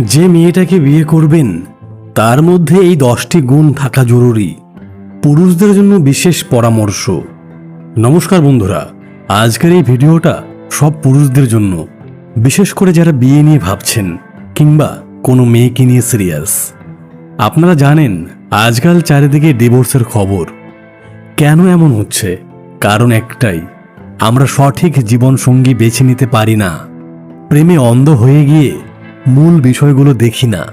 যে মেয়েটাকে বিয়ে করবেন, তার মধ্যে এই দশটি গুণ থাকা জরুরি। পুরুষদের জন্য বিশেষ পরামর্শ। নমস্কার বন্ধুরা, আজকের এই ভিডিওটা সব পুরুষদের জন্য। বিশেষ করে যারা বিয়ে নিয়ে ভাবছেন কিংবা কোনো মেয়েকে নিয়ে সিরিয়াস। আপনারা জানেন, আজকাল চারিদিকে ডিভোর্সের খবর। কেন এমন হচ্ছে? কারণ একটাই, আমরা সঠিক জীবনসঙ্গী বেছে নিতে পারি না। প্রেমে অন্ধ হয়ে গিয়ে মূল বিষয়গুলো দেখি না।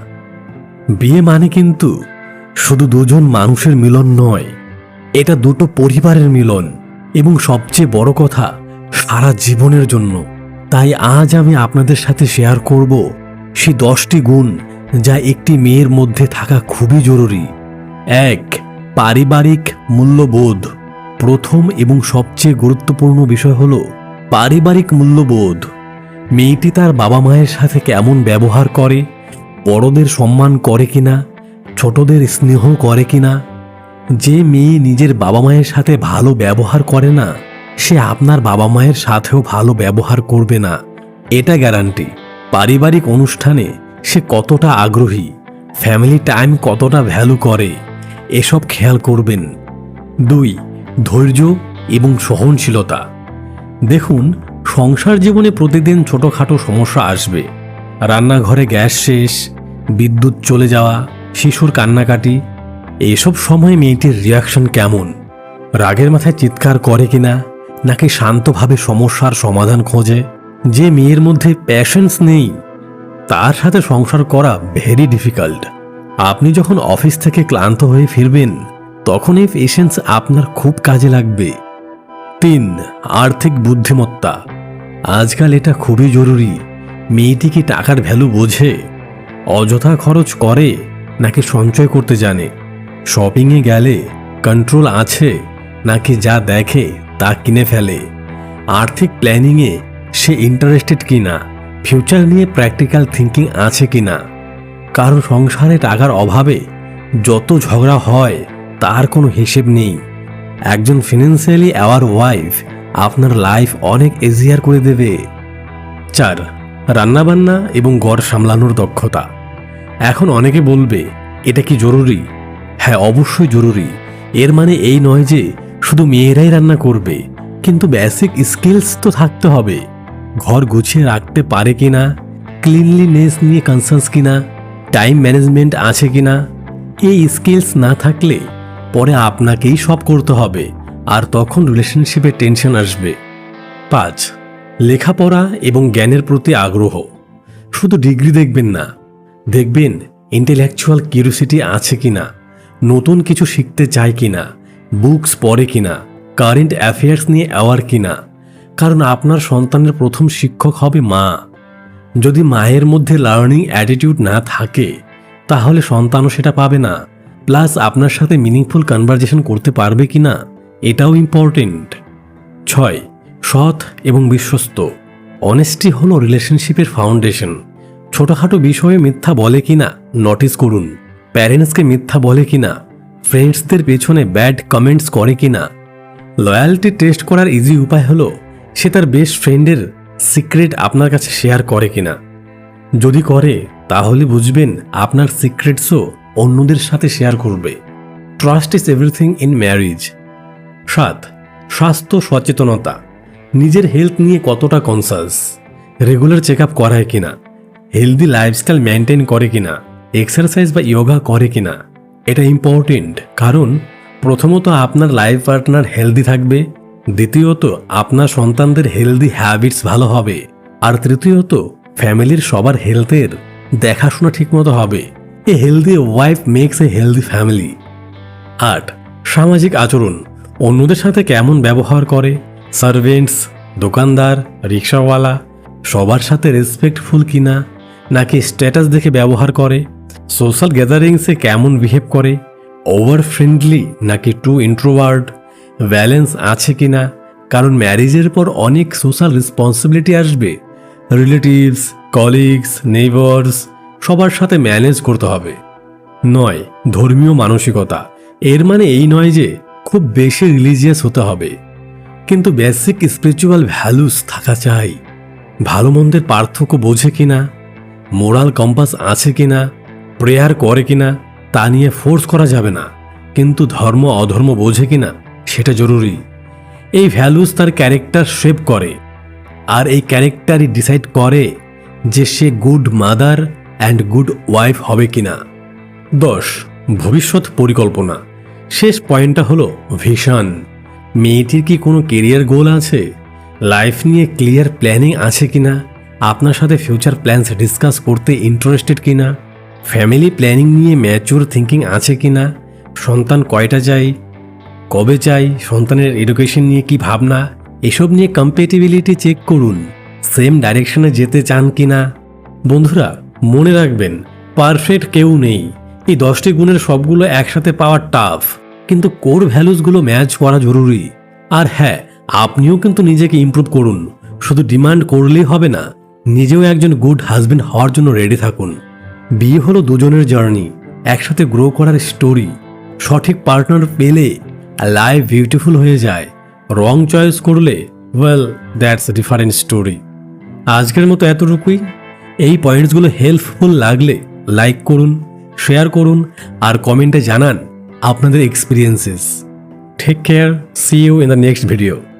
বিয়ে মানে কিন্তু শুধু দুজন মানুষের মিলন নয়, এটা দুটো পরিবারের মিলন। এবং সবচেয়ে বড় কথা, সারা জীবনের জন্য। তাই আজ আমি আপনাদের সাথে শেয়ার করব সেই দশটি গুণ যা একটি মেয়ের মধ্যে থাকা খুবই জরুরি। এক, পারিবারিক মূল্যবোধ। প্রথম এবং সবচেয়ে গুরুত্বপূর্ণ বিষয় হল পারিবারিক মূল্যবোধ। মেয়েটি তার বাবা মায়ের সাথে কেমন ব্যবহার করে, বড়দের সম্মান করে কিনা, ছোটদের স্নেহ করে কিনা, যে মেয়ে নিজের বাবা মায়ের সাথে ভালো ব্যবহার করে না, সে আপনার বাবা মায়ের সাথেও ভালো ব্যবহার করবে না। এটা গ্যারান্টি। পারিবারিক অনুষ্ঠানে সে কতটা আগ্রহী, ফ্যামিলি টাইম কতটা ভ্যালু করে, এসব খেয়াল করবেন। দুই, ধৈর্য এবং সহনশীলতা। দেখুন সংসার জীবনে প্রতিদিন ছোটোখাটো সমস্যা আসবে। রান্নাঘরে গ্যাস শেষ, বিদ্যুৎ চলে যাওয়া, শিশুর কান্নাকাটি, এসব সময় মেয়েটির রিয়াকশন কেমন? রাগের মাথায় চিৎকার করে কিনা, নাকি শান্তভাবে সমস্যার সমাধান খোঁজে? যে মেয়ের মধ্যে প্যাশন্স নেই, তার সাথে সংসার করা ভেরি ডিফিকাল্ট আপনি যখন অফিস থেকে ক্লান্ত হয়ে ফিরবেন, তখন এই পেশেন্স আপনার খুব কাজে লাগবে। তিন, আর্থিক বুদ্ধিমত্তা। আজকাল এটা খুবই জরুরি। মেয়েটি কি টাকার ভ্যালু বোঝে? অযথা খরচ করে নাকি সঞ্চয় করতে জানে? শপিংয়ে গেলে কন্ট্রোল আছে নাকি যা দেখে তা কিনে ফেলে? আর্থিক প্ল্যানিংয়ে সে ইন্টারেস্টেড কিনা? ফিউচার নিয়ে প্র্যাকটিক্যাল থিঙ্কিং আছে কিনা? কারণ সংসারে টাকার অভাবে যত ঝগড়া হয় তার কোনো হিসেব নেই। একজন ফিনান্সিয়ালি অ্যাওয়ার ওয়াইফ আপনার লাইফ অনেক এজিয়ার করে দেবে। চার, রান্নাবান্না এবং গড় সামলানোর দক্ষতা। এখন অনেকে বলবে, এটা কি জরুরি? হ্যাঁ অবশ্যই জরুরি। এর মানে এই নয় যে শুধু মেয়েরাই রান্না করবে, কিন্তু বেসিক স্কিলস তো থাকতে হবে। ঘর গুছিয়ে রাখতে পারে কিনা ক্লিনলিনেস নিয়ে কনসার্নস কিনা টাইম ম্যানেজমেন্ট আছে কিনা, এই স্কিলস না থাকলে পরে আপনাকেই সব করতে হবে। আর তখন রিলেশনশিপে টেনশন আসবে। পাঁচ, লেখাপড়া এবং জ্ঞানের প্রতি আগ্রহ। শুধু ডিগ্রি দেখবেন না। দেখবেন ইন্টেলেকচুয়াল কিউরিসিটি আছে কিনা? নতুন কিছু শিখতে চায় কিনা? বুকস পড়ে কিনা? কারেন্ট অ্যাফেয়ার্স নিয়ে অ্যাওয়ার কিনা? কারণ আপনার সন্তানের প্রথম শিক্ষক হবে মা। যদি মায়ের মধ্যে লার্নিং অ্যাটিটিউড না থাকে, তাহলে সন্তানও সেটা পাবে না। প্লাস আপনার সাথে মিনিংফুল কনভারজেশন করতে পারবে কি না এটাও ইম্পর্টেন্ট ছয়, সৎ এবং বিশ্বস্ত। অনেস্টি হলো রিলেশনশিপের ফাউন্ডেশন ছোটোখাটো বিষয়ে মিথ্যা বলে কিনা নোটিস করুন। প্যারেন্টসকে মিথ্যা বলে কিনা ফ্রেন্ডসদের পেছনে ব্যাড কমেন্টস করে কিনা। লয়্যালটি টেস্ট করার ইজি উপায় হলো, সে তার বেস্ট ফ্রেন্ডের সিক্রেট আপনার কাছে শেয়ার করে কিনা। যদি করে, তাহলে বুঝবেন আপনার সিক্রেটসও অন্যদের সাথে শেয়ার করবে। Trust is everything in marriage সাত, স্বাস্থ্য সচেতনতা। নিজের হেলথ নিয়ে কতটা কনসাস রেগুলার চেক আপ করায় কিনা? হেলদি লাইফস্টাইল মেনটেন করে কিনা? এক্সারসাইজ বা ইয়োগা করে কিনা? এটা ইম্পর্টেন্ট কারণ প্রথমত আপনার লাইফ পার্টনার হেলদি থাকবে, দ্বিতীয়ত আপনার সন্তানদের হেলদি হ্যাবিটস ভালো হবে, আর তৃতীয়ত ফ্যামিলির সবার হেলথের দেখাশোনা ঠিকমতো হবে। A healthy wife makes a healthy family আট, সামাজিক আচরণ। অন্যদের সাথে কেমন ব্যবহার করে? সার্ভেন্টস দোকানদার রিক্সাওয়ালা সবার সাথে রেসপেক্টফুল কিনা? নাকি স্ট্যাটাস দেখে ব্যবহার করে? সোশ্যাল গ্যাদারিংসে কেমন বিহেভ করে? ওভার ফ্রেন্ডলি নাকি টু ইন্ট্রোওয়ার্ড ব্যালেন্স আছে কিনা? কারণ ম্যারেজের পর অনেক সোশ্যাল রেসপন্সিবিলিটি আসবে। রিলেটিভস কলিগস নেইবার্স সবার সাথে ম্যানেজ করতে হবে। নয়, ধর্মীয় মানসিকতা। এর মানে এই নয় যে খুব বেশি রিলিজিয়াস হতে হবে। কিন্তু বেসিক স্পিরিচুয়াল ভ্যালুস থাকা চাই। ভালো মন্দের পার্থক্য বোঝে কিনা? মোরাল কম্পাস আছে কিনা? প্রেয়ার করে কিনা? তা নিয়ে ফোর্স করা যাবে না। কিন্তু ধর্ম, অধর্ম বোঝে কিনা? সেটা জরুরি। এই ভ্যালুস তার ক্যারেক্টার শেপ করে। আর এই ক্যারেক্টারই ডিসাইড করে যে সে good mother and good wife হবে কিনা। দশ, ভবিষ্যৎ পরিকল্পনা। শেষ পয়েন্টটা হলো ভিশন মেয়েটির কি কোনো কেরিয়ার গোল আছে? লাইফ নিয়ে ক্লিয়ার প্ল্যানিং আছে কি না আপনার সাথে ফিউচার প্ল্যানস ডিসকাস করতে ইন্টারেস্টেড কিনা? ফ্যামিলি প্ল্যানিং নিয়ে ম্যাচিওর থিঙ্কিং আছে কিনা? সন্তান কয়টা চাই? কবে চাই? সন্তানের এডুকেশন নিয়ে কি ভাবনা? এসব নিয়ে কম্পেটিবিলিটি চেক করুন। সেম ডাইরেকশনে যেতে চান কিনা? বন্ধুরা, মনে রাখবেন পারফেক্ট কেউ নেই। এই দশটি গুণের সবগুলো একসাথে পাওয়া টাফ কিন্তু কোর ভ্যালুসগুলো ম্যাচ করা জরুরি। আর হ্যাঁ আপনিও কিন্তু নিজেকে ইমপ্রুভ করুন। শুধু ডিমান্ড করলেই হবে না, নিজেও একজন গুড হাজবেন্ড হওয়ার জন্য রেডি থাকুন। বিয়ে হলো দুজনের জার্নি একসাথে গ্রো করার স্টোরি সঠিক পার্টনার পেলে লাইফ বিউটিফুল হয়ে যায়। রং চয়েস করলে ওয়েল দ্যাটস ডিফারেন্ট স্টোরি আজকের মতো এতটুকুই। এই পয়েন্টসগুলো হেল্পফুল লাগলে লাইক করুন। শেয়ার করুন আর কমেন্টে জানান আপনাদের experiences take care see you in the next video